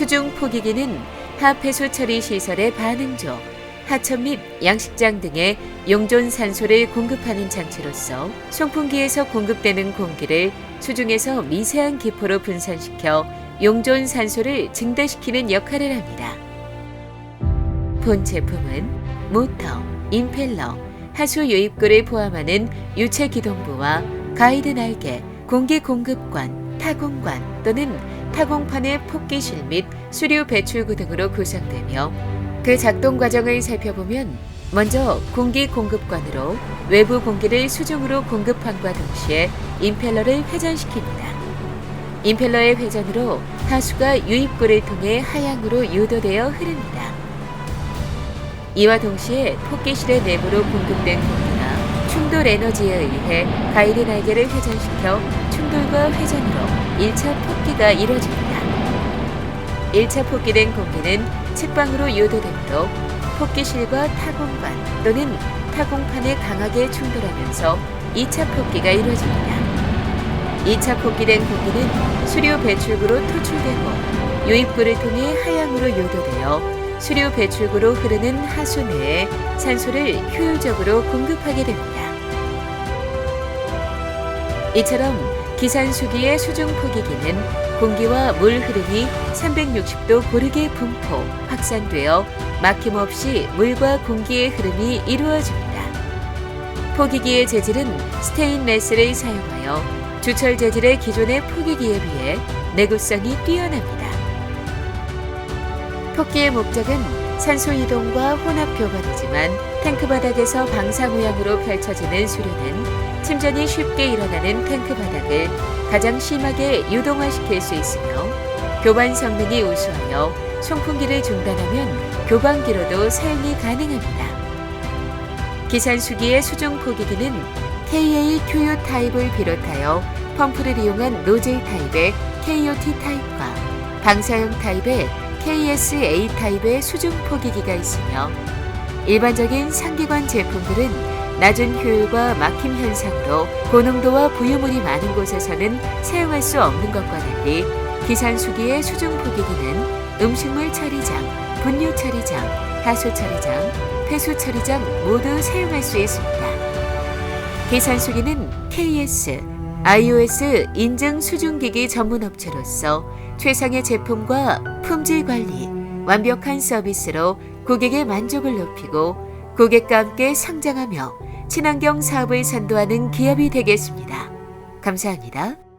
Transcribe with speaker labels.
Speaker 1: 수중 포기기는 하폐수 처리 시설의 반응조, 하천 및 양식장 등의 용존 산소를 공급하는 장치로서 송풍기에서 공급되는 공기를 수중에서 미세한 기포로 분산시켜 용존 산소를 증대시키는 역할을 합니다. 본 제품은 모터, 임펠러, 하수 유입구를 포함하는 유체 기동부와 가이드 날개, 공기 공급관, 타공관 또는 타공판의 폭기실 및 수류 배출구 등으로 구성되며 그 작동 과정을 살펴보면 먼저 공기 공급관으로 외부 공기를 수중으로 공급함과 동시에 임펠러를 회전시킵니다. 임펠러의 회전으로 하수가 유입구를 통해 하향으로 유도되어 흐릅니다. 이와 동시에 토끼실의 내부로 공급된 공기가 충돌 에너지에 의해 가이드 날개를 회전시켜 충돌과 회전으로 1차 폭기가 이뤄집니다. 1차 폭기된 공기는 측방으로 유도되므로 폭기실과 타공관 또는 타공판에 강하게 충돌하면서 2차 폭기가 이루어집니다. 2차 폭기된 공기는 수류 배출구로 토출되고 유입구를 통해 하향으로 유도되어 수류 배출구로 흐르는 하수 내에 산소를 효율적으로 공급하게 됩니다. 이처럼 기산수기의 수중 포기기는 공기와 물 흐름이 360도 고르게 분포, 확산되어 막힘없이 물과 공기의 흐름이 이루어집니다. 포기기의 재질은 스테인레스를 사용하여 주철 재질의 기존의 포기기에 비해 내구성이 뛰어납니다. 토끼의 목적은 산소 이동과 혼합 교반이지만 탱크 바닥에서 방사 모양으로 펼쳐지는 수류는 침전이 쉽게 일어나는 탱크 바닥을 가장 심하게 유동화시킬 수 있으며 교반 성능이 우수하여 송풍기를 중단하면 교반기로도 사용이 가능합니다. 기산수기의 수중 포기기는 KA QU 타입을 비롯하여 펌프를 이용한 노즐 타입의 KOT 타입과 방사형 타입의 KSA 타입의 수중 포기기가 있으며 일반적인 상기관 제품들은 낮은 효율과 막힘 현상으로 고농도와 부유물이 많은 곳에서는 사용할 수 없는 것과 달리 기산수기의 수중 포기기는 음식물 처리장, 분유 처리장, 하수 처리장, 폐수 처리장 모두 사용할 수 있습니다. 계산수기는 KS, iOS 인증 수중기기 전문 업체로서 최상의 제품과 품질 관리, 완벽한 서비스로 고객의 만족을 높이고 고객과 함께 성장하며 친환경 사업을 선도하는 기업이 되겠습니다. 감사합니다.